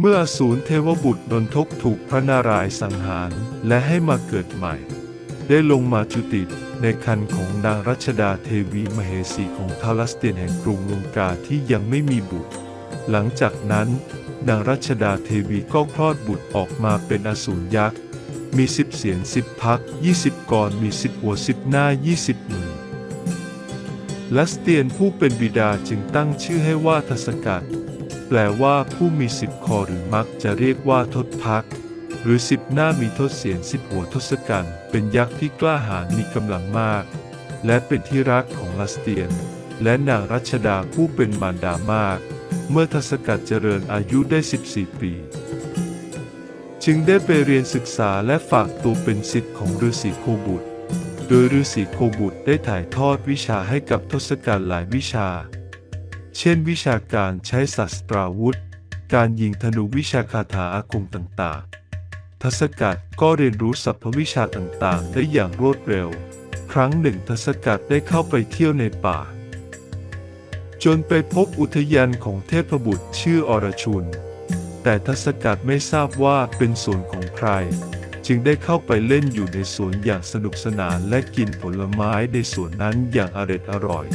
เมื่ออสูรเทวบุตรนนทกถูกพระนารายณ์สังหารและให้มาเกิดใหม่ ได้ลงมาจุติในคันของนางรัชดาเทวีมเหสีของทาลัสเตียนแห่งกรุงลงกาที่ยังไม่มีบุตร หลังจากนั้นนางรัชดาเทวีก็คลอดบุตรออกมาเป็นอสูรยักษ์ มีสิบเสียนสิบพักยี่สิบกรมีสิบหัวสิบหน้ายี่สิบมือลัสเตียนผู้เป็นบิดาจึงตั้งชื่อให้ว่าทศกัณฐ์ แปลว่าผู้มีสิบคอหรือมักจะเรียกว่าทศพัก หรือสิบหน้ามีทศเสียนสิบหัวทศกัณฐ์เป็นยักษ์ที่กล้าหาญมีกำลังมาก และเป็นที่รักของลัสเตียน และนางรัชดาผู้เป็นมารดามาก เมื่อทศกัณฐ์เจริญอายุได้ 14 ปี จึงได้ไปเรียนศึกษาและฝากตัวเป็นศิษย์ของฤาษีโคบุตร โดยฤาษีโคบุตรได้ถ่ายทอดวิชาให้กับทศกัณฐ์หลายวิชา เช่นวิชาการใช้ศัตราวุธ การยิงธนูวิชาคาถาอาคมต่างๆทศกัณฐ์ก็เรียนรู้สรรพวิชาต่างๆ ได้อย่างรวดเร็ว ครั้งหนึ่งทศกัณฐ์ได้เข้าไปเที่ยวในป่า จนไปพบอุทยานของเทพบุตรชื่ออรชุน แต่ทศกัณฐ์ไม่ทราบว่าเป็นสวนของใคร จึงได้เข้าไปเล่นอยู่ในสวนอย่างสนุกสนานและกินผลไม้ในสวนนั้นอย่างอร็ดอร่อย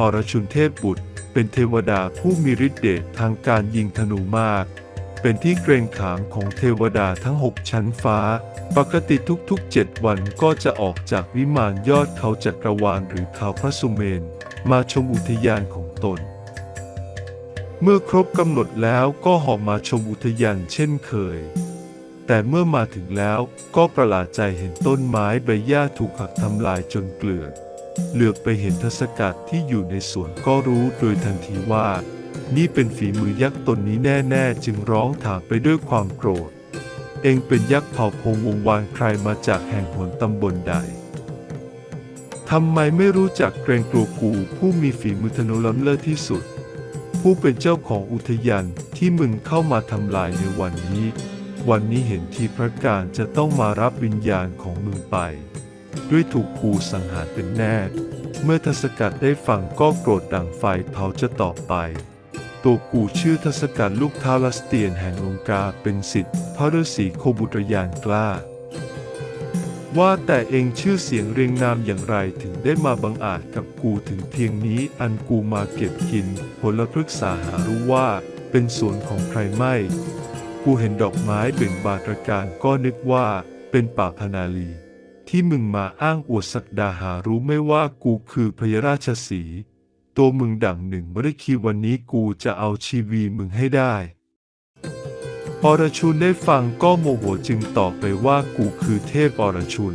อรชุนเทพบุตร เป็นเทวดาผู้มีฤทธิ์เดชทางการยิงธนูมาก เป็นที่เกรงขามของเทวดาทั้งหกชั้นฟ้า ปกติทุกๆเจ็ดวันก็จะออกจากวิมานยอดเขาจักรวาลหรือเขาพระสุเมน มาชมอุทยานของตน เมื่อครบกำหนดแล้วก็หอบมาชมอุทยานเช่นเคยแต่เมื่อมาถึงแล้วก็ประหลาดใจเห็นต้นไม้ใบหญ้าถูกหักทำลายจนเกลื่อน เหลือบไปเห็นทศกัณฐ์ที่อยู่ในสวนก็รู้โดยทันทีว่า นี่เป็นฝีมือยักษ์ตนนี้แน่ๆ จึงร้องถามไปด้วยความโกรธ เองเป็นยักษ์เผ่าพงวงวานใครมาจากแห่งหนตำบลใดทำไมไม่รู้จักเกรงกลัวกูผู้มีฝีมือธนูล้ำเลิศที่สุด ผู้เป็นเจ้าของอุทยานที่มึงเข้ามาทำลายในวันนี้ วันนี้เห็นทีพระการจะต้องมารับวิญญาณของมึงไป ด้วยถูกกูสังหารเป็นแน่ เมื่อทศกัณฐ์ได้ฟังก็โกรธดังไฟเผาจะตอบไป ตัวกูชื่อทศกัณฐ์ลูกท้าวลัสเตียนแห่งลงกาเป็นสิทธิ์พระฤาษีโคบุตรยานกล้า ว่าแต่เองชื่อเสียงเรียงนามอย่างไรถึงได้มาบังอาจกับกูถึงเพียงนี้อันกูมาเก็บกินผลพฤกษาหารู้ว่าเป็นสวนของใครไม่ กูเห็นดอกไม้เบ่งบานตระการก็นึกว่าเป็นป่าพนาลี ที่มึงมาอ้างอวดสักดาหารู้ไม่ว่ากูคือพระราชสีตัวมึงดั่งหนึ่งไม่ได้คิดวันนี้กูจะเอาชีวีมึงให้ได้อรชุนได้ฟังก็โมโหจึงตอบไปว่ากูคือเทพอรชุน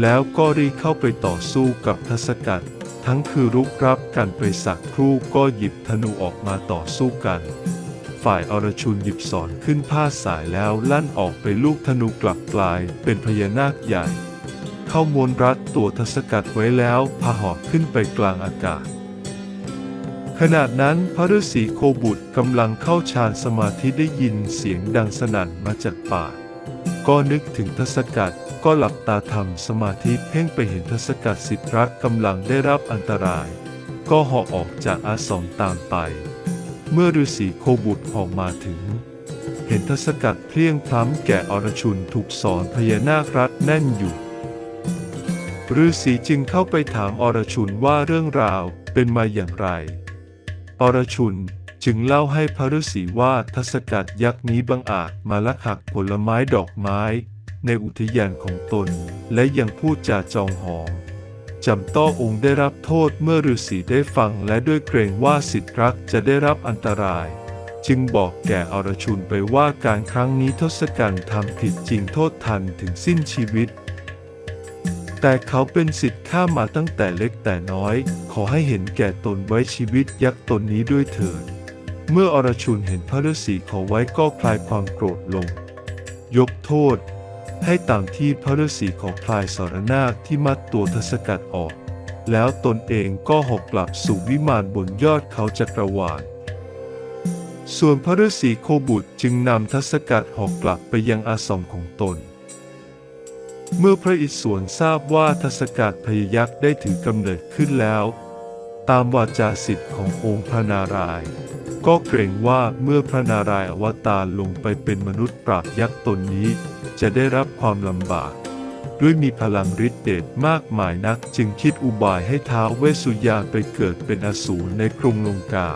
แล้วก็รีเข้าไปต่อสู้กับทศกัณฐ์ทั้งคือรุกรับกันไปสักครู่ก็หยิบธนูออกมาต่อสู้กัน ฝ่ายอรชุนหยิบสอนขึ้นผ้าสายแล้วลั่นออกไปลูกธนูกลับกลายเป็นพญานาคใหญ่ เข้ามวนรัดตัวทศกัณฐ์ไว้แล้วพาหอบขึ้นไปกลางอากาศ ขณะนั้นพระฤาษีโคบุตรกำลังเข้าฌานสมาธิได้ยินเสียงดังสนั่นมาจากป่า ก็นึกถึงทศกัณฐ์ก็หลับตาทำสมาธิเพ่งไปเห็นทศกัณฐ์สิทธรักกำลังได้รับอันตราย ก็หาะออกจากอาสมตามไป เมื่อฤาษีโคบุตรออกมาถึงเห็นทศกัณฐ์เพลียงพล้ำแก่อรชุนถูกสอนพญานาครัดแน่นอยู่ ฤาษีจึงเข้าไปถามอรชุนว่าเรื่องราวเป็นมาอย่างไร อรชุนจึงเล่าให้พระฤาษีว่าทศกัณฐ์ยักษ์นี้บังอาจมาลักหักผลไม้ดอกไม้ ในอุทยานของตน และยังพูดจาจองหองจำต้อองค์ได้รับโทษเมื่อฤาษีได้ฟังและด้วยเกรงว่าสิทธิรักจะได้รับอันตราย จึงบอกแก่อรชุนไปว่าการครั้งนี้ทศกัณฐ์ทำผิดจริงโทษทันถึงสิ้นชีวิต แต่เขาเป็นสิทธิ์ข้ามาตั้งแต่เล็กแต่น้อย ขอให้เห็นแก่ตนไว้ชีวิตยักษ์ตนนี้ด้วยเถิด เมื่ออรชุนเห็นพระฤาษีขอไว้ก็คลายความโกรธลง ยกโทษ ให้ตามที่พระฤาษีขอคลายสรนาคที่มัดตัวทศกัณฐ์ออก แล้วตนเองก็หอกกลับสู่วิมานบนยอดเขาจักรวาลส่วนพระฤาษีโคบุตรจึงนำทศกัณฐ์หอกกลับไปยังอาสมของตน เมื่อพระอิศวรทราบว่าทศกัณฐ์พยยักษ์ได้ถือกำเนิดขึ้นแล้ว ตามวาจาสิทธิ์ขององค์พระนารายณ์ก็เกรงว่าเมื่อพระนารายณ์อวตารลงไปเป็นมนุษย์ปราบยักษ์ตนนี้ จะได้รับความลำบาก ด้วยมีพลังฤทธิ์เดชมากมายนักจึงคิดอุบายให้ท้าวเวสสุยาไปเกิดเป็นอสูรในกรุงลงกา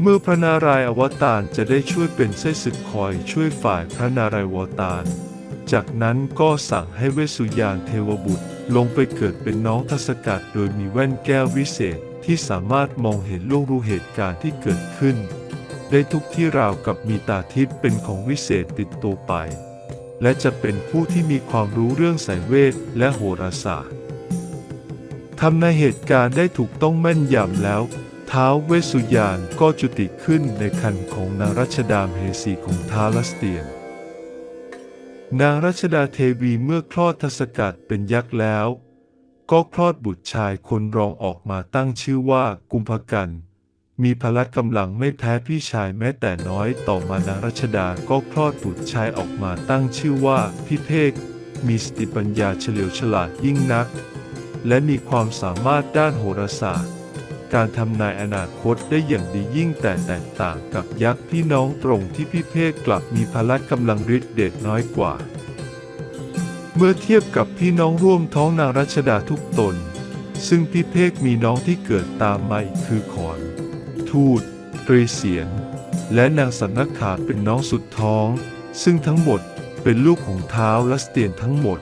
เมื่อพระนารายณ์อวตารจะได้ช่วยเป็นไส้ศึกคอยช่วยฝ่ายพระนารายณ์อวตาร จากนั้นก็สั่งให้เวสุยานเทวบุตร ลงไปเกิดเป็นน้องทศกัณฐ์โดยมีแว่นแก้ววิเศษที่สามารถมองเห็นล่วงรู้เหตุการณ์ที่เกิดขึ้น ได้ทุกที่ราวกับมีตาทิพย์เป็นของวิเศษติดตัวไป และจะเป็นผู้ที่มีความรู้เรื่องสายเวทและโหราศาสตร์ทำในเหตุการณ์ได้ถูกต้องแม่นยำแล้วท้าวเวสุยานก็จุติขึ้นในคันของนางรัชดามเหสีของท้าลัสเตียน นางรัชดาเทวีเมื่อคลอดทศกัณฐ์เป็นยักษ์แล้ว ก็คลอดบุตรชายคนรองออกมาตั้งชื่อว่ากุมภกันมีพละกำลังไม่แพ้พี่ชายแม้แต่น้อยต่อมานางรัชดาก็คลอดบุตรชายออกมาตั้งชื่อว่าพิเภกมีสติปัญญาเฉลียวฉลาดยิ่งนัก และมีความสามารถด้านโหราศาสตร์ การทำนายอนาคตได้อย่างดียิ่งแต่แตกต่างกับยักษ์พี่น้องตรงที่พิเภกกลับมีพละกำลังฤทธิ์เดชน้อยกว่า เมื่อเทียบกับพี่น้องร่วมท้องนางรัชดาทุกตน ซึ่งพิเภกมีน้องที่เกิดตามมาอีกคือขอน ทูตตรีเสียน และนางสันนักขาเป็นน้องสุดท้อง ซึ่งทั้งหมดเป็นลูกของเท้าวลัสเตียนทั้งหมด